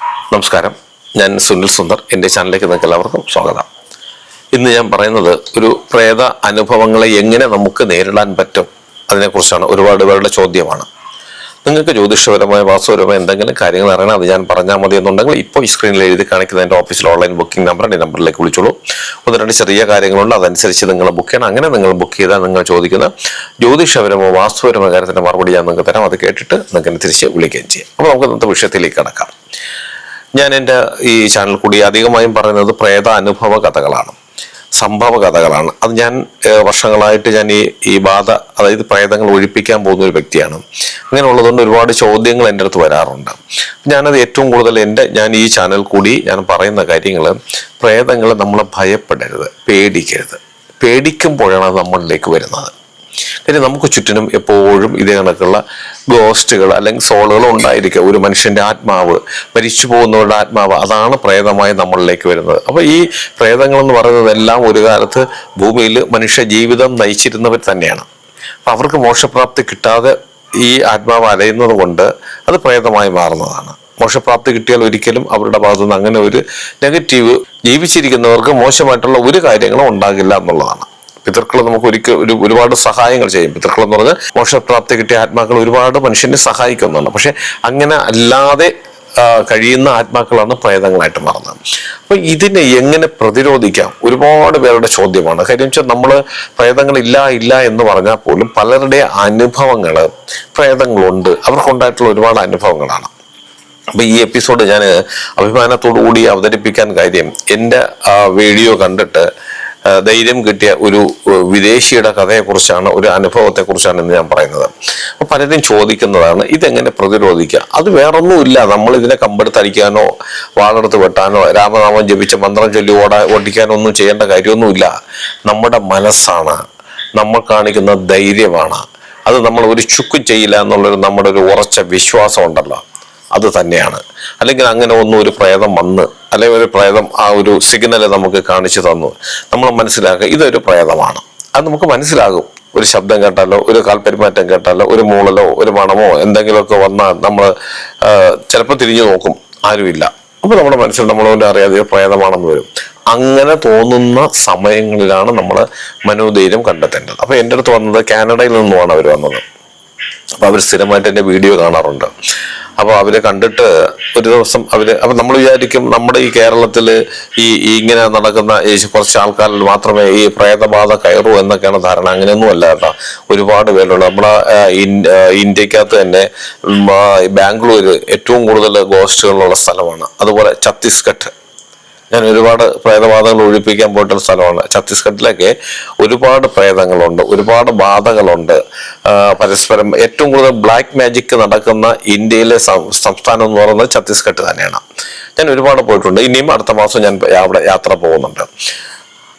നമസ്കാരം. ഞാൻ സുനിൽ സുന്ദർ. എന്റെ ചാനലിലേക്ക് നിങ്ങൾക്ക് എല്ലാവർക്കും സ്വാഗതം. ഇന്ന് ഞാൻ പറയുന്നത് ഒരു പ്രേത അനുഭവങ്ങളെ എങ്ങനെ നമുക്ക് നേരിടാൻ പറ്റും അതിനെക്കുറിച്ചാണ്. ഒരുപാട് പേരുടെ ചോദ്യമാണ്. നിങ്ങൾക്ക് ജ്യോതിഷപരമായ വാസ്തുപരമായ എന്തെങ്കിലും കാര്യങ്ങൾ അറിയണം അത് ഞാൻ പറഞ്ഞാൽ മതി എന്നുണ്ടെങ്കിൽ ഇപ്പോൾ ഈ സ്ക്രീനിൽ എഴുതി കാണിക്കുന്ന എന്റെ ഓഫീസിൽ ഓൺലൈൻ ബുക്കിംഗ് നമ്പർ ഈ നമ്പറിലേക്ക് വിളിച്ചോളൂ. ഒന്ന് രണ്ട് ചെറിയ കാര്യങ്ങളുണ്ട്. അതനുസരിച്ച് നിങ്ങൾ ബുക്ക് ചെയ്യണം. അങ്ങനെ നിങ്ങൾ ബുക്ക് ചെയ്താൽ നിങ്ങൾ ചോദിക്കുന്ന ജ്യോതിഷപരമോ വാസ്തുപരമോ കാര്യത്തിന്റെ മറുപടി ഞാൻ നിങ്ങൾക്ക് തരാം. അത് കേട്ടിട്ട് നിങ്ങൾക്ക് തിരിച്ച് വിളിക്കുകയും ചെയ്യാം. അപ്പോൾ നമുക്ക് ഇന്നത്തെ വിഷയത്തിലേക്ക് കടക്കാം. ഞാൻ എന്റെ ഈ ചാനൽ കൂടി അധികമായും പറയുന്നത് പ്രേത അനുഭവ കഥകളാണ്. സംഭവ കഥകളാണ്. അത് ഞാൻ വർഷങ്ങളായിട്ട് ഞാൻ ഈ ഈ ബാധ അതായത് പ്രേതങ്ങൾ ഒഴിപ്പിക്കാൻ പോകുന്ന ഒരു വ്യക്തിയാണ്. അങ്ങനെ ഉള്ളതുകൊണ്ട് ഒരുപാട് ചോദ്യങ്ങൾ എന്റെ അടുത്ത് വരാറുണ്ട്. ഞാനത് ഏറ്റവും കൂടുതൽ എന്റെ ഞാൻ ഈ ചാനൽ കൂടി ഞാൻ പറയുന്ന കാര്യങ്ങൾ പ്രേതങ്ങളെ നമ്മളെ ഭയപ്പെടരുത് പേടിക്കരുത്. പേടിക്കുമ്പോഴാണ് നമ്മളിലേക്ക് വരുന്നത്. കാര്യം നമുക്ക് ചുറ്റിനും എപ്പോഴും ഇതേ കണക്കുള്ള ഗോസ്റ്റുകൾ അല്ലെങ്കിൽ സോളുകൾ ഉണ്ടായിരിക്കുക ഒരു മനുഷ്യന്റെ ആത്മാവ് മരിച്ചു പോകുന്നവരുടെ ആത്മാവ് അതാണ് പ്രേതമായി നമ്മളിലേക്ക് വരുന്നത്. അപ്പോൾ ഈ പ്രേതങ്ങൾ എന്ന് പറയുന്നത് എല്ലാം ഒരു കാലത്ത് ഭൂമിയിൽ മനുഷ്യ ജീവിതം നയിച്ചിരുന്നവർ തന്നെയാണ്. അപ്പം അവർക്ക് മോക്ഷപ്രാപ്തി കിട്ടാതെ ഈ ആത്മാവ് അലയുന്നത് കൊണ്ട് അത് പ്രേതമായി മാറുന്നതാണ്. മോശപ്രാപ്തി കിട്ടിയാൽ ഒരിക്കലും അവരുടെ ഭാഗത്തു നിന്ന് അങ്ങനെ ഒരു നെഗറ്റീവ് ജീവിച്ചിരിക്കുന്നവർക്ക് മോശമായിട്ടുള്ള ഒരു കാര്യങ്ങളും ഉണ്ടാകില്ല എന്നുള്ളതാണ്. പിതൃക്കൾ നമുക്ക് ഒരിക്കൽ ഒരു ഒരുപാട് സഹായങ്ങൾ ചെയ്യും. പിതൃക്കൾ എന്ന് പറഞ്ഞാൽ മോക്ഷപ്രാപ്തി കിട്ടിയ ആത്മാക്കൾ ഒരുപാട് മനുഷ്യനെ സഹായിക്കുന്നുണ്ട്. പക്ഷെ അങ്ങനെ അല്ലാതെ കഴിയുന്ന ആത്മാക്കളാണ് പ്രേതങ്ങളായിട്ട് മാറുന്നത്. അപ്പൊ ഇതിനെ എങ്ങനെ പ്രതിരോധിക്കാം? ഒരുപാട് പേരുടെ ചോദ്യമാണ്. കാര്യം വെച്ചാൽ നമ്മൾ പ്രേതങ്ങൾ ഇല്ല ഇല്ല എന്ന് പറഞ്ഞാൽ പോലും പലരുടെ അനുഭവങ്ങൾ പ്രേതങ്ങളുണ്ട്. അവർക്കുണ്ടായിട്ടുള്ള ഒരുപാട് അനുഭവങ്ങളാണ്. അപ്പൊ ഈ എപ്പിസോഡ് ഞാൻ അഭിമാനത്തോടു കൂടി അവതരിപ്പിക്കാൻ കാര്യം എന്റെ വീഡിയോ കണ്ടിട്ട് ധൈര്യം കിട്ടിയ ഒരു വിദേശിയുടെ കഥയെക്കുറിച്ചാണ് ഒരു അനുഭവത്തെക്കുറിച്ചാണ് ഇന്ന് ഞാൻ പറയുന്നത്. അപ്പൊ പലരും ചോദിക്കുന്നതാണ് ഇതെങ്ങനെ പ്രതിരോധിക്കുക അത് വേറൊന്നുമില്ല. നമ്മൾ ഇതിനെ കമ്പെടുത്തടിക്കാനോ വാളെടുത്ത് വെട്ടാനോ രാമനാമം ജപിച്ച മന്ത്രം ചൊല്ലി ഓടാ ഓടിക്കാനോ ഒന്നും ചെയ്യേണ്ട കാര്യമൊന്നുമില്ല. നമ്മുടെ മനസ്സാണ്. നമ്മൾ കാണിക്കുന്ന ധൈര്യമാണ്. അത് നമ്മൾ ഒരു ചുക്കും ചെയ്യില്ല എന്നുള്ളൊരു നമ്മുടെ ഒരു ഉറച്ച വിശ്വാസം ഉണ്ടല്ലോ അത് തന്നെയാണ്. അല്ലെങ്കിൽ അങ്ങനെ ഒന്നും ഒരു പ്രേതം വന്ന് അല്ലെങ്കിൽ ഒരു പ്രേതം ആ ഒരു സിഗ്നൽ നമുക്ക് കാണിച്ചു തന്നു. നമ്മൾ മനസ്സിലാക്കുക ഇതൊരു പ്രേതമാണ്. അത് നമുക്ക് മനസ്സിലാകും. ഒരു ശബ്ദം കേട്ടാലോ ഒരു കാൽപ്പെരുമാറ്റം കേട്ടാലോ ഒരു മൂളലോ ഒരു മണമോ എന്തെങ്കിലുമൊക്കെ വന്നാൽ നമ്മൾ ചിലപ്പോൾ തിരിഞ്ഞു നോക്കും. ആരുമില്ല. അപ്പോൾ നമ്മുടെ മനസ്സിൽ നമ്മളോട് അറിയാതെ പ്രേതമാണെന്ന് വരും. അങ്ങനെ തോന്നുന്ന സമയങ്ങളിലാണ് നമ്മൾ മനോധൈര്യം കണ്ടെത്തേണ്ടത്. അപ്പോൾ എന്റെ അടുത്ത് വന്നത് കാനഡയിൽ നിന്നുമാണ് അവർ വന്നത്. അപ്പോൾ അവർ സ്ഥിരമായിട്ട് എന്റെ വീഡിയോ കാണാറുണ്ട്. അപ്പൊ അവരെ കണ്ടിട്ട് ഒരു ദിവസം അവർ അപ്പൊ നമ്മൾ വിചാരിക്കും നമ്മുടെ ഈ കേരളത്തിൽ ഈ ഇങ്ങനെ നടക്കുന്ന ഈ കുറച്ച് ആൾക്കാരിൽ മാത്രമേ ഈ പ്രേതബാധ കയറൂ എന്നൊക്കെയാണ് ധാരണ. അങ്ങനെയൊന്നും അല്ല കേട്ടോ. ഒരുപാട് പേരുണ്ട്. നമ്മുടെ ഇന്ത്യക്കകത്ത് തന്നെ ബാംഗ്ലൂര് ഏറ്റവും കൂടുതൽ ഗോസ്റ്റുകളുള്ള സ്ഥലമാണ്. അതുപോലെ ഛത്തീസ്ഗഡ്. ഞാൻ ഒരുപാട് പ്രേതബാധകൾ ഒഴിപ്പിക്കാൻ പോയിട്ടുള്ള സ്ഥലമാണ്. ഛത്തീസ്ഗഡിലൊക്കെ ഒരുപാട് പ്രേതങ്ങളുണ്ട് ഒരുപാട് ബാധകളുണ്ട്. പരസ്പരം ഏറ്റവും കൂടുതൽ ബ്ലാക്ക് മാജിക് നടക്കുന്ന ഇന്ത്യയിലെ സംസ്ഥാനം എന്ന് പറയുന്നത് ഛത്തീസ്ഗഡ് തന്നെയാണ്. ഞാൻ ഒരുപാട് പോയിട്ടുണ്ട്. ഇനിയും അടുത്ത മാസം ഞാൻ അവിടെ യാത്ര പോകുന്നുണ്ട്.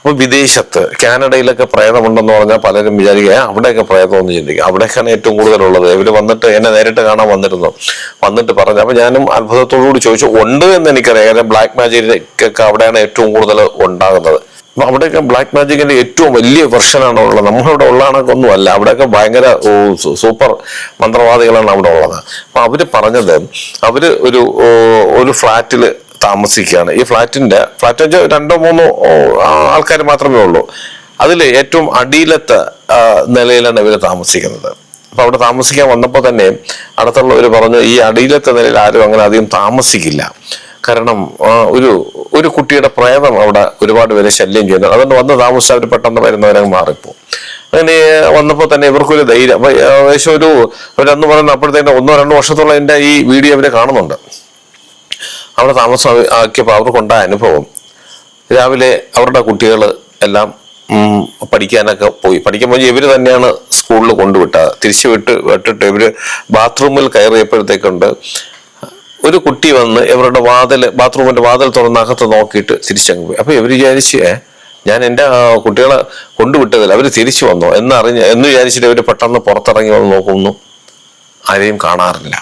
അപ്പൊ വിദേശത്ത് കാനഡയിലൊക്കെ പ്രേതമുണ്ടെന്ന് പറഞ്ഞാൽ പലരും വിചാരിക്കുക അവിടെയൊക്കെ പ്രേതമെന്ന് ചിന്തിക്കുക അവിടെയൊക്കെയാണ് ഏറ്റവും കൂടുതലുള്ളത്. ഇവർ വന്നിട്ട് എന്നെ നേരിട്ട് കാണാൻ വന്നിരുന്നു. വന്നിട്ട് പറഞ്ഞു. അപ്പൊ ഞാനും അത്ഭുതത്തോടുകൂടി ചോദിച്ചു ഉണ്ട് എന്ന് എനിക്കറിയാം. കാരണം ബ്ലാക്ക് മാജിക്കൊക്കെ അവിടെയാണ് ഏറ്റവും കൂടുതൽ ഉണ്ടാകുന്നത്. അപ്പൊ അവിടെയൊക്കെ ബ്ലാക്ക് മാജിക്കിന്റെ ഏറ്റവും വലിയ വെർഷനാണ് ഉള്ളത്. നമ്മളിവിടെ ഉള്ള കണക്കൊന്നും അല്ല അവിടെയൊക്കെ ഭയങ്കര സൂപ്പർ മന്ത്രവാദികളാണ് അവിടെ ഉള്ളത്. അപ്പൊ അവർ പറഞ്ഞത് അവർ ഒരു ഒരു ഫ്ലാറ്റിൽ താമസിക്കുകയാണ്. ഈ ഫ്ലാറ്റിന്റെ ഫ്ലാറ്റ് വെച്ചാൽ രണ്ടോ മൂന്നോ ആൾക്കാർ മാത്രമേ ഉള്ളൂ. അതിൽ ഏറ്റവും അടിയിലത്തെ നിലയിലാണ് ഇവർ താമസിക്കുന്നത്. അപ്പൊ അവിടെ താമസിക്കാൻ വന്നപ്പോൾ തന്നെ അടുത്തുള്ളവർ പറഞ്ഞു ഈ അടിയിലത്തെ നിലയിൽ ആരും അങ്ങനെ അധികം താമസിക്കില്ല. കാരണം ഒരു ഒരു കുട്ടിയുടെ പ്രേതം അവിടെ ഒരുപാട് പേരെ ശല്യം ചെയ്യുന്നു. അതുകൊണ്ട് വന്ന് താമസിച്ച് അവർ പെട്ടെന്ന് വരുന്നവരങ്ങ് മാറിപ്പോ അങ്ങനെ വന്നപ്പോൾ തന്നെ ഇവർക്കൊരു ധൈര്യം. അപ്പൊ ഏകദേശം ഒരു അവരന്ന് പറയുന്ന അപ്പോഴത്തേക്കും ഒന്നോ രണ്ടോ വർഷത്തോളം എന്റെ ഈ വീഡിയോ അവർ കാണുന്നുണ്ട്. അവിടെ താമസം ആക്കിയപ്പോൾ അവർക്കുണ്ടായ അനുഭവം. രാവിലെ അവരുടെ കുട്ടികൾ എല്ലാം പഠിക്കാനൊക്കെ പോയി. പഠിക്കുമ്പോൾ ഇവർ തന്നെയാണ് സ്കൂളിൽ കൊണ്ടുവിട്ടത്. തിരിച്ചു വിട്ട് വിട്ടിട്ട് ഇവർ ബാത്റൂമിൽ കയറിയപ്പോഴത്തേക്കുണ്ട് ഒരു കുട്ടി വന്ന് ഇവരുടെ വാതിൽ ബാത്റൂമിന്റെ വാതിൽ തുറന്ന് അകത്ത് നോക്കിയിട്ട് തിരിച്ചങ്ങ് പോയി. അപ്പോൾ ഇവർ വിചാരിച്ച് ഞാൻ എന്റെ കുട്ടികളെ കൊണ്ടുവിട്ടതിൽ അവർ തിരിച്ചു വന്നോ? എന്നറിഞ്ഞ് എന്ന് വിചാരിച്ചിട്ട് ഇവർ പെട്ടെന്ന് പുറത്തിറങ്ങി വന്ന് നോക്കുന്നു. ആരെയും കാണാറില്ല.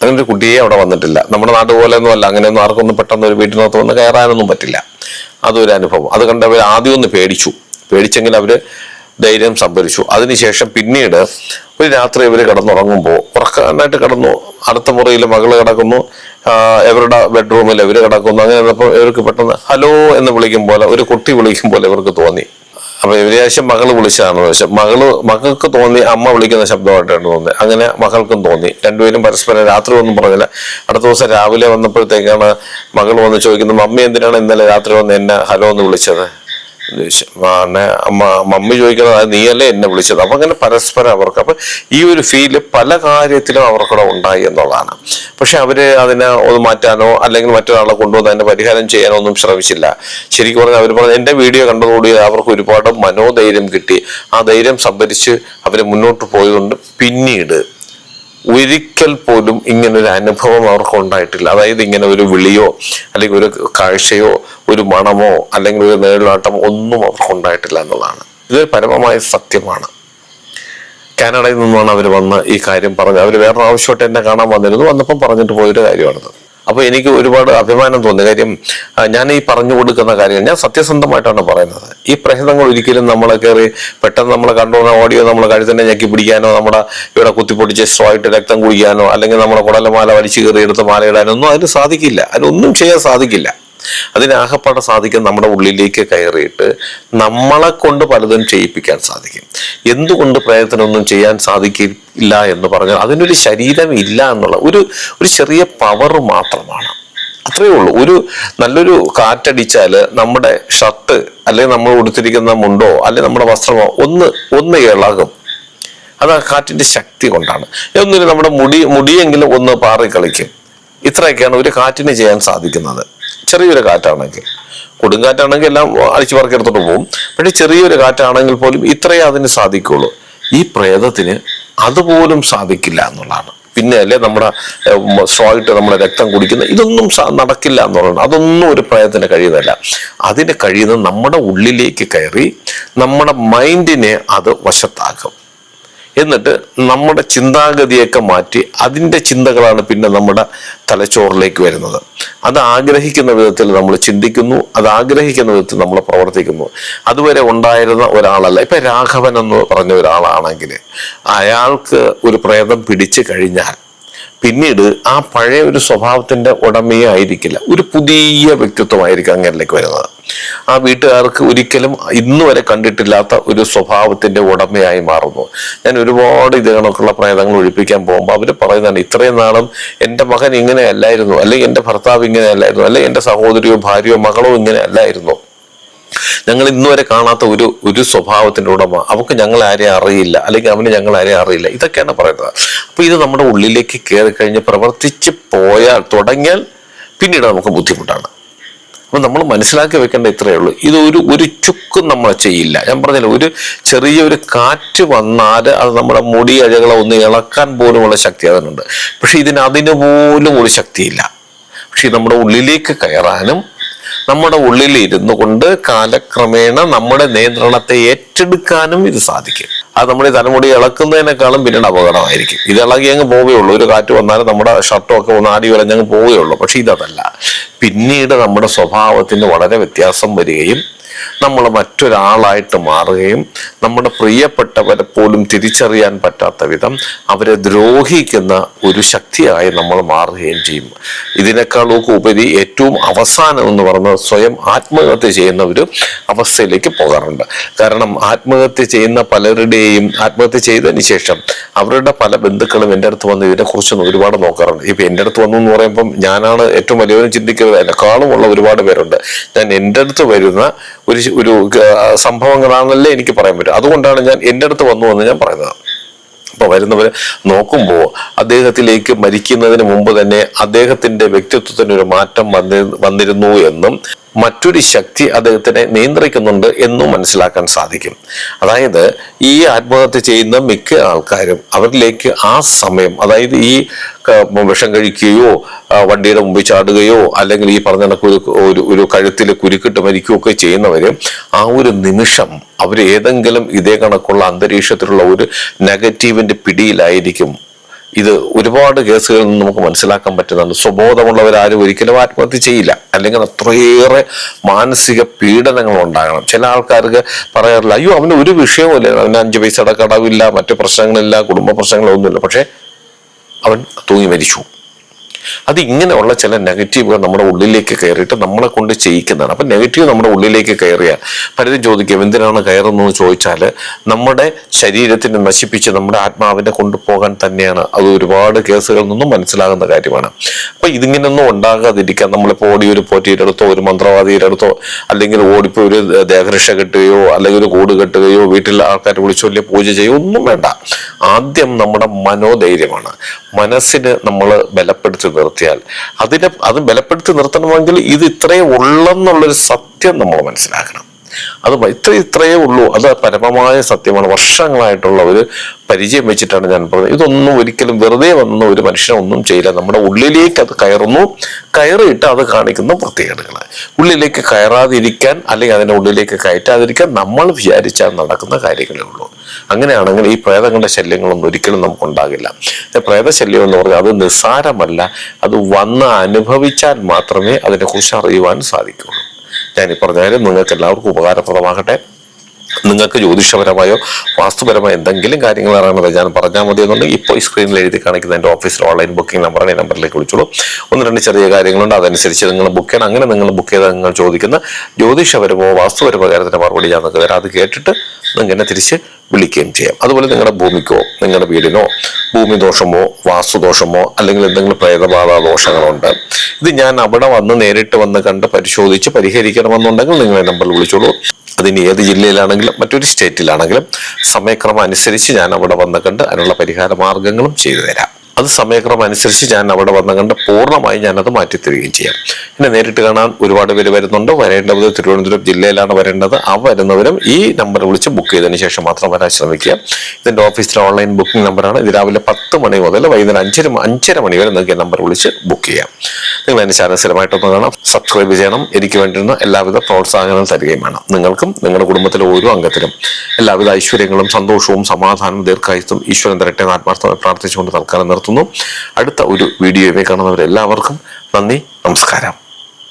അങ്ങനെ ഒരു കുട്ടിയെ അവിടെ വന്നിട്ടില്ല. നമ്മുടെ നാട് പോലെ ഒന്നും അല്ല. അങ്ങനെയൊന്നും ആർക്കൊന്നും പെട്ടെന്ന് ഒരു വീട്ടിനകത്ത് വന്ന് കയറാനൊന്നും പറ്റില്ല. അതൊരു അനുഭവം. അത് കണ്ട് അവർ ആദ്യം ഒന്ന് പേടിച്ചു. പേടിച്ചെങ്കിൽ അവർ ധൈര്യം സംഭരിച്ചു. അതിനുശേഷം പിന്നീട് ഒരു രാത്രി ഇവർ കിടന്നുറങ്ങുമ്പോൾ ഉറക്കാനായിട്ട് കിടന്നു. അടുത്ത മുറിയിൽ മകൾ കിടക്കുന്നു. ഇവരുടെ ബെഡ്റൂമിൽ ഇവർ കിടക്കുന്നു. അങ്ങനെ അപ്പോൾ ഇവർക്ക് പെട്ടെന്ന് ഹലോ എന്ന് വിളിക്കും പോലെ ഒരു കുട്ടി വിളിക്കും പോലെ ഇവർക്ക് തോന്നി. അപ്പൊ ഇവരാശം മകൾ വിളിച്ചതാണെന്ന് വെച്ചാൽ മകൾ മകൾക്ക് തോന്നി അമ്മ വിളിക്കുന്ന ശബ്ദമായിട്ടാണ് തോന്നി അങ്ങനെ മകൾക്കും തോന്നി. രണ്ടുപേരും പരസ്പരം രാത്രി ഒന്നും പറഞ്ഞില്ല. അടുത്ത ദിവസം രാവിലെ വന്നപ്പോഴത്തേക്കാണ് മകൾ വന്ന് ചോദിക്കുന്നത് മമ്മി എന്തിനാണ് ഇന്നലെ രാത്രി വന്ന് എന്നെ ഹലോ എന്ന് വിളിച്ചത്? ചോദിച്ചു അമ്മ മമ്മി ചോദിക്കുന്നത് നീയല്ലേ എന്നെ വിളിച്ചത്? അപ്പൊ അങ്ങനെ പരസ്പരം അവർക്ക് അപ്പൊ ഈ ഒരു ഫീൽ പല കാര്യത്തിലും അവർക്കൂടെ ഉണ്ടായി എന്നുള്ളതാണ്. പക്ഷെ അവർ അതിനെ ഒന്ന് മാറ്റാനോ അല്ലെങ്കിൽ മറ്റൊരാളെ കൊണ്ടുവന്ന് അതിന്റെ പരിഹാരം ചെയ്യാനോ ഒന്നും ശ്രമിച്ചില്ല. ശരിക്കും പറഞ്ഞാൽ അവർ പറഞ്ഞു എന്റെ വീഡിയോ കണ്ടതോടുകൂടി അവർക്ക് ഒരുപാട് മനോധൈര്യം കിട്ടി. ആ ധൈര്യം സംഭരിച്ച് അവർ മുന്നോട്ട് പോയതുകൊണ്ട് പിന്നീട് ഒരിക്കൽ പോലും ഇങ്ങനെ ഒരു അനുഭവം അവർക്ക് ഉണ്ടായിട്ടില്ല. അതായത് ഇങ്ങനെ ഒരു വിളിയോ അല്ലെങ്കിൽ ഒരു കാഴ്ചയോ ഒരു മണമോ അല്ലെങ്കിൽ ഒരു നേരിടാട്ടമോ ഒന്നും അവർക്ക് ഉണ്ടായിട്ടില്ല എന്നുള്ളതാണ്. ഇതൊരു പരമമായ സത്യമാണ്. കാനഡയിൽ നിന്നാണ് അവർ വന്ന് ഈ കാര്യം പറഞ്ഞത്. അവർ വേറൊരു ആവശ്യമായിട്ട് എന്നെ കാണാൻ വന്നിരുന്നു. വന്നപ്പം പറഞ്ഞിട്ട് പോയൊരു കാര്യമാണിത്. അപ്പൊ എനിക്ക് ഒരുപാട് അഭിമാനം തോന്നി. കാര്യം ഞാൻ ഈ പറഞ്ഞു കൊടുക്കുന്ന കാര്യം ഞാൻ സത്യസന്ധമായിട്ടാണ് പറയുന്നത്. ഈ പ്രഹിതങ്ങൾ ഒരിക്കലും നമ്മളെ കയറി പെട്ടെന്ന് നമ്മളെ കണ്ടുപോകുന്ന ഓഡിയോ നമ്മളെ കഴുത്തന്നെ ഞെക്കി പിടിക്കാനോ നമ്മുടെ ഇവിടെ കുത്തിപ്പൊടിച്ച് സ്ട്രോയിട്ട് രക്തം കുടിക്കാനോ അല്ലെങ്കിൽ നമ്മുടെ കുടലമാല വലിച്ചു കയറി എടുത്ത് മാലയിടാനോ ഒന്നും അതിന് സാധിക്കില്ല. അതിനൊന്നും ചെയ്യാൻ സാധിക്കില്ല. അതിനാകപ്പാടെ സാധിക്കും നമ്മുടെ ഉള്ളിലേക്ക് കയറിയിട്ട് നമ്മളെ കൊണ്ട് പലതും ചെയ്യിപ്പിക്കാൻ സാധിക്കും. എന്തുകൊണ്ട് പ്രയത്നമൊന്നും ചെയ്യാൻ സാധിക്കില്ല എന്ന് പറഞ്ഞാൽ അതിനൊരു ശരീരം ഇല്ല എന്നുള്ള ഒരു ഒരു ചെറിയ പവർ മാത്രമാണ്. അത്രയേ ഉള്ളൂ. ഒരു നല്ലൊരു കാറ്റടിച്ചാൽ നമ്മുടെ ഷർട്ട് അല്ലെങ്കിൽ നമ്മൾ ഉടുത്തിരിക്കുന്ന മുണ്ടോ അല്ലെങ്കിൽ നമ്മുടെ വസ്ത്രമോ ഒന്ന് ഒന്ന് ഇളകും. അത് ആ കാറ്റിന്റെ ശക്തി കൊണ്ടാണ്. ഒന്നിനും നമ്മുടെ മുടി മുടിയെങ്കിലും ഒന്ന് പാറി കളിക്കും ഇത്രയൊക്കെയാണ് ഒരു കാറ്റിന് ചെയ്യാൻ സാധിക്കുന്നത്. ചെറിയൊരു കാറ്റാണെങ്കിൽ. കൊടുങ്കാറ്റാണെങ്കിൽ എല്ലാം അടിച്ചു പറക്കെടുത്തോട്ട് പോകും പക്ഷെ ചെറിയൊരു കാറ്റാണെങ്കിൽ പോലും ഇത്രയേ അതിന് സാധിക്കുള്ളൂ ഈ പ്രേതത്തിന് അതുപോലും സാധിക്കില്ല എന്നുള്ളതാണ്. പിന്നെ അല്ലേ നമ്മുടെ സോയിട്ട് നമ്മുടെ രക്തം കുടിക്കുന്ന ഇതൊന്നും നടക്കില്ല എന്നുള്ളതാണ്. അതൊന്നും ഒരു പ്രേതത്തിന് കഴിയുന്നില്ല അതിന് കഴിയുന്നത് നമ്മുടെ ഉള്ളിലേക്ക് കയറി നമ്മുടെ മൈൻഡിനെ അത് വശത്താക്കും. എന്നിട്ട് നമ്മുടെ ചിന്താഗതിയൊക്കെ മാറ്റി അതിന്റെ ചിന്തകളാണ് പിന്നെ നമ്മുടെ തലച്ചോറിലേക്ക് വരുന്നത്. അത് ആഗ്രഹിക്കുന്ന വിധത്തിൽ നമ്മൾ ചിന്തിക്കുന്നു അത് ആഗ്രഹിക്കുന്ന വിധത്തിൽ നമ്മൾ പ്രവർത്തിക്കുന്നു. അതുവരെ ഉണ്ടായിരുന്ന ഒരാളല്ല. ഇപ്പം രാഘവൻ എന്ന് പറഞ്ഞ ഒരാളാണെങ്കിൽ അയാൾക്ക് ഒരു പ്രേതം പിടിച്ചു കഴിഞ്ഞാൽ പിന്നീട് ആ പഴയ ഒരു സ്വഭാവത്തിന്റെ ഉടമയെ ആയിരിക്കില്ല ഒരു പുതിയ വ്യക്തിത്വമായിരിക്കും അങ്ങനെയിലേക്ക് വരുന്നത്. ആ വീട്ടുകാർക്ക് ഒരിക്കലും ഇന്നു വരെ കണ്ടിട്ടില്ലാത്ത ഒരു സ്വഭാവത്തിന്റെ ഉടമയായി മാറുന്നു. ഞാൻ ഒരുപാട് ഇത് കണക്കുള്ള പ്രേതങ്ങൾ ഒഴിപ്പിക്കാൻ പോകുമ്പോൾ അവർ പറയുന്നതാണ് ഇത്രയും നാളും എന്റെ മകൻ ഇങ്ങനെ അല്ലായിരുന്നു അല്ലെങ്കിൽ എന്റെ ഭർത്താവ് ഇങ്ങനെ അല്ലായിരുന്നു അല്ലെങ്കിൽ എന്റെ സഹോദരിയോ ഭാര്യയോ മകളോ ഇങ്ങനെ അല്ലായിരുന്നു ഞങ്ങൾ ഇന്നുവരെ കാണാത്ത ഒരു ഒരു സ്വഭാവത്തിന്റെ ഉടമ. അവർക്ക് ഞങ്ങൾ ആരെയും അറിയില്ല അല്ലെങ്കിൽ അവന് ഞങ്ങൾ ആരെയും അറിയില്ല. ഇതൊക്കെയാണ് പറയുന്നത്. അപ്പൊ ഇത് നമ്മുടെ ഉള്ളിലേക്ക് കയറി കഴിഞ്ഞ് പ്രവർത്തിച്ച് പോയാൽ തുടങ്ങിയാൽ പിന്നീട് നമുക്ക് ബുദ്ധിമുട്ടാണ്. അപ്പൊ നമ്മൾ മനസ്സിലാക്കി വെക്കേണ്ട ഇത്രയേ ഉള്ളൂ. ഇത് ഒരു ഒരു ചുക്കും നമ്മൾ ചെയ്യില്ല. ഞാൻ പറഞ്ഞില്ല ഒരു ചെറിയൊരു കാറ്റ് വന്നാൽ അത് നമ്മുടെ മുടി അഴകളെ ഒന്ന് ഇളക്കാൻ പോലുമുള്ള ശക്തി അതിനുണ്ട്. പക്ഷെ ഇതിന് അതിന് പോലും ഒരു ശക്തിയില്ല. പക്ഷെ നമ്മുടെ ഉള്ളിലേക്ക് കയറാനും നമ്മുടെ ഉള്ളിൽ ഇരുന്നു കൊണ്ട് കാലക്രമേണ നമ്മുടെ നിയന്ത്രണത്തെ ഏറ്റെടുക്കാനും ഇത് സാധിക്കും. അത് നമ്മുടെ തലമുടി ഇളക്കുന്നതിനേക്കാളും പിന്നീട് അപകടമായിരിക്കും. ഇത് ഇളകി അങ്ങ് പോവുകയുള്ളൂ. ഒരു കാറ്റ് വന്നാലും നമ്മുടെ ഷർട്ടും ഒക്കെ ഒന്ന് ആടി വരഞ്ഞങ്ങ് പോവുകയുള്ളൂ. പക്ഷെ ഇതല്ല. പിന്നീട് നമ്മുടെ സ്വഭാവത്തിന് വളരെ വ്യത്യാസം വരികയും നമ്മൾ മറ്റൊരാളായിട്ട് മാറുകയും നമ്മുടെ പ്രിയപ്പെട്ടവരെ പോലും തിരിച്ചറിയാൻ പറ്റാത്ത വിധം അവരെ ദ്രോഹിക്കുന്ന ഒരു ശക്തിയായി നമ്മൾ മാറുകയും ചെയ്യും. ഇതിനേക്കാളൊക്കെ ഉപരി ഏറ്റവും അവസാനം എന്ന് പറയുന്നത് സ്വയം ആത്മഹത്യ ചെയ്യുന്ന ഒരു അവസ്ഥയിലേക്ക് പോകാറുണ്ട്. കാരണം ആത്മഹത്യ ചെയ്യുന്ന പലരുടെയും ആത്മഹത്യ ചെയ്തതിന് ശേഷം അവരുടെ പല ബന്ധുക്കളും എന്റെ അടുത്ത് വന്ന് ഇതിനെക്കുറിച്ചൊന്ന് ഒരുപാട് നോക്കാറുണ്ട്. ഇപ്പൊ എന്റെ അടുത്ത് വന്നു എന്ന് പറയുമ്പം ഞാനാണ് ഏറ്റവും വലിയവരും ചിന്തിക്കുന്നത്. എന്നെക്കാളും ഉള്ള ഒരുപാട് പേരുണ്ട്. ഞാൻ എന്റെ അടുത്ത് വരുന്ന ഒരു ഒരു സംഭവങ്ങളാണല്ലേ എനിക്ക് പറയാൻ പറ്റും അതുകൊണ്ടാണ് ഞാൻ എന്റെ അടുത്ത് വന്നു എന്ന് ഞാൻ പറയുന്നത്. അപ്പൊ വരുന്നവര് നോക്കുമ്പോൾ അദ്ദേഹത്തിലേക്ക് മരിക്കുന്നതിന് മുമ്പ് തന്നെ അദ്ദേഹത്തിന്റെ വ്യക്തിത്വത്തിന് ഒരു മാറ്റം വന്നി വന്നിരുന്നു എന്നും മറ്റൊരു ശക്തി അദ്ദേഹത്തിനെ നിയന്ത്രിക്കുന്നുണ്ട് എന്നും മനസ്സിലാക്കാൻ സാധിക്കും. അതായത് ഈ ആത്മഹത്യ ചെയ്യുന്ന മിക്ക ആൾക്കാരും അവരിലേക്ക് ആ സമയം അതായത് ഈ വിഷം കഴിക്കുകയോ വണ്ടിയുടെ മുമ്പിൽ ചാടുകയോ അല്ലെങ്കിൽ ഈ പറഞ്ഞ കണക്ക് ഒരു ഒരു കഴുത്തിൽ കുരുക്കിട്ട് മരിക്കുകയോ ഒക്കെ ചെയ്യുന്നവര് ആ ഒരു നിമിഷം അവർ ഏതെങ്കിലും ഇതേ കണക്കുള്ള അന്തരീക്ഷത്തിലുള്ള ഒരു നെഗറ്റീവിന്റെ പിടിയിലായിരിക്കും. ഇത് ഒരുപാട് കേസുകളിൽ നിന്ന് നമുക്ക് മനസ്സിലാക്കാൻ പറ്റുന്നുണ്ട്. സ്വബോധമുള്ളവരാരും ഒരിക്കലും ആത്മഹത്യ ചെയ്യില്ല. അല്ലെങ്കിൽ അത്രയേറെ മാനസിക പീഡനങ്ങൾ ഉണ്ടാകണം. ചില ആൾക്കാർക്ക് പറയാറില്ല അയ്യോ അവന് ഒരു വിഷയവുമില്ല. അവന് അഞ്ച് പൈസയുടെ കടവില്ല മറ്റു പ്രശ്നങ്ങളില്ല കുടുംബ പ്രശ്നങ്ങളൊന്നുമില്ല. പക്ഷെ അവൻ തൂങ്ങി മരിച്ചു. അത് ഇങ്ങനെയുള്ള ചില നെഗറ്റീവുകൾ നമ്മുടെ ഉള്ളിലേക്ക് കയറിയിട്ട് നമ്മളെ കൊണ്ട് ചെയ്യിക്കുന്നതാണ്. അപ്പം നെഗറ്റീവ് നമ്മുടെ ഉള്ളിലേക്ക് കയറിയ പലരും ചോദിക്കും എന്തിനാണ് കയറുന്നതെന്ന് ചോദിച്ചാൽ നമ്മുടെ ശരീരത്തിനെ നശിപ്പിച്ച് നമ്മുടെ ആത്മാവിനെ കൊണ്ടുപോകാൻ തന്നെയാണ്. അത് ഒരുപാട് കേസുകളിൽ നിന്നും മനസ്സിലാകുന്ന കാര്യമാണ്. അപ്പം ഇതിങ്ങനെയൊന്നും ഉണ്ടാകാതിരിക്കാൻ നമ്മളിപ്പോൾ ഓടി ഒരു പോറ്റിയുടെ അടുത്തോ ഒരു മന്ത്രവാദിയുടെ അടുത്തോ അല്ലെങ്കിൽ ഓടിപ്പോ ഒരു ദേഹരക്ഷ കെട്ടുകയോ അല്ലെങ്കിൽ ഒരു കൂട് കെട്ടുകയോ വീട്ടിൽ ആൾക്കാരെ വിളിച്ചു വലിയ പൂജ ചെയ്യുകയോ ഒന്നും വേണ്ട. ആദ്യം നമ്മുടെ മനോധൈര്യമാണ്. മനസ്സിന് നമ്മൾ ബലപ്പെടുത്തി നിർത്തിയാൽ അതിനെ അത് ബലപ്പെടുത്തി നിർത്തണമെങ്കിൽ ഇത് ഇത്രയും ഉള്ളെന്നുള്ളൊരു സത്യം നമ്മൾ മനസ്സിലാക്കണം. അത് ഇത്ര ഇത്രയേ ഉള്ളൂ. അത് പരമമായ സത്യമാണ്. വർഷങ്ങളായിട്ടുള്ള ഒരു പരിചയം വെച്ചിട്ടാണ് ഞാൻ പറഞ്ഞത്. ഇതൊന്നും ഒരിക്കലും വെറുതെ വന്ന ഒരു മനുഷ്യനൊന്നും ചെയ്യില്ല. നമ്മുടെ ഉള്ളിലേക്ക് അത് കയറുന്നു. കയറിയിട്ട് അത് കാണിക്കുന്ന പ്രത്യേകതകൾ ഉള്ളിലേക്ക് കയറാതിരിക്കാൻ അല്ലെങ്കിൽ അതിന്റെ ഉള്ളിലേക്ക് കയറ്റാതിരിക്കാൻ നമ്മൾ വിചാരിച്ചാൽ നടക്കുന്ന കാര്യങ്ങളേ ഉള്ളൂ. അങ്ങനെയാണെങ്കിൽ ഈ പ്രേതങ്ങളുടെ ശല്യങ്ങളൊന്നും ഒരിക്കലും നമുക്ക് ഉണ്ടാകില്ല പ്രേതശല്യം എന്ന് പറഞ്ഞാൽ അത് നിസ്സാരമല്ല. അത് വന്ന് അനുഭവിച്ചാൽ മാത്രമേ അതിനെക്കുറിച്ച് അറിയുവാൻ സാധിക്കുള്ളൂ ഞാൻ പറഞ്ഞാലും നിങ്ങൾക്ക് എല്ലാവർക്കും ഉപകാരപ്രദമാകട്ടെ. നിങ്ങൾക്ക് ജ്യോതിഷപരമായോ വാസ്തുപരമായോ എന്തെങ്കിലും കാര്യങ്ങൾ അറിയണത് ഞാൻ പറഞ്ഞാൽ മതി എന്നുണ്ടെങ്കിൽ ഇപ്പോൾ ഈ സ്ക്രീനിൽ എഴുതി കാണിക്കുന്ന എന്റെ ഓഫീസിൽ ഓൺലൈൻ ബുക്കിംഗ് നമ്പറാണ് ഈ നമ്പറിലേക്ക് വിളിച്ചോളൂ. ഒന്ന് രണ്ട് ചെറിയ കാര്യങ്ങളുണ്ട്. അതനുസരിച്ച് നിങ്ങൾ ബുക്ക് ചെയ്യണം. അങ്ങനെ നിങ്ങൾ ബുക്ക് ചെയ്താൽ നിങ്ങൾ ചോദിക്കുന്ന ജ്യോതിഷപരമോ വാസ്തുപരമോ കാര്യത്തിന്റെ മറുപടി ഞാൻ നിങ്ങൾക്ക് തരാം. അത് കേട്ടിട്ട് നിങ്ങൾക്ക് എന്നെ തിരിച്ച് വിളിക്കുകയും ചെയ്യാം. അതുപോലെ നിങ്ങളുടെ ഭൂമിക്കോ നിങ്ങളുടെ വീടിനോ ഭൂമി ദോഷമോ വാസ്തുദോഷമോ അല്ലെങ്കിൽ എന്തെങ്കിലും പ്രേതബാധ ദോഷങ്ങളുണ്ട് ഇത് ഞാൻ അവിടെ വന്ന് നേരിട്ട് വന്ന് കണ്ട് പരിശോധിച്ച് പരിഹരിക്കണമെന്നുണ്ടെങ്കിൽ നിങ്ങൾ ഈ നമ്പറിൽ വിളിച്ചോളൂ. അതിന് ഏത് ജില്ലയിലാണെങ്കിലും മറ്റൊരു സ്റ്റേറ്റിലാണെങ്കിലും സമയക്രമം അനുസരിച്ച് ഞാൻ അവിടെ വന്ന് കണ്ട് അതിനുള്ള പരിഹാര മാർഗങ്ങളും ചെയ്തു തരാം. അത് സമയക്രമം അനുസരിച്ച് ഞാൻ അവിടെ വന്ന കണ്ട് പൂർണമായി ഞാനത് മാറ്റിത്തരികയും ചെയ്യാം. എന്നെ നേരിട്ട് കാണാൻ ഒരുപാട് പേര് വരുന്നുണ്ട്. വരേണ്ടത് തിരുവനന്തപുരം ജില്ലയിലാണ് വരേണ്ടത്. ആ വരുന്നവരും ഈ നമ്പർ വിളിച്ച് ബുക്ക് ചെയ്തതിന് ശേഷം മാത്രം വരാൻ ശ്രമിക്കുക. ഇതിന്റെ ഓഫീസിലെ ഓൺലൈൻ ബുക്കിംഗ് നമ്പറാണ് ഇത് രാവിലെ പത്ത് മണി മുതൽ വൈകുന്നേരം അഞ്ചര അഞ്ചര മണി വരെ നിങ്ങൾക്ക് നമ്പർ വിളിച്ച് ബുക്ക് ചെയ്യാം. നിങ്ങൾ എന്റെ ചാനൽ കാണാം. സബ്സ്ക്രൈബ് ചെയ്യണം. എനിക്ക് വേണ്ടുന്ന എല്ലാവിധ പ്രോത്സാഹനവും തരികയും വേണം. നിങ്ങൾക്കും നിങ്ങളുടെ കുടുംബത്തിലെ ഓരോ അംഗത്തിനും എല്ലാവിധ ഐശ്വര്യങ്ങളും സന്തോഷവും സമാധാനവും ദീർഘായുസ്തും ഈശ്വരൻ തരട്ടെ ആത്മാർത്ഥമായി പ്രാർത്ഥിച്ചുകൊണ്ട് തൽക്കാലം നിർത്തുന്നു. അടുത്ത ഒരു വീഡിയോയിൽ കാണുന്നവരെല്ലാവർക്കും നന്ദി നമസ്കാരം.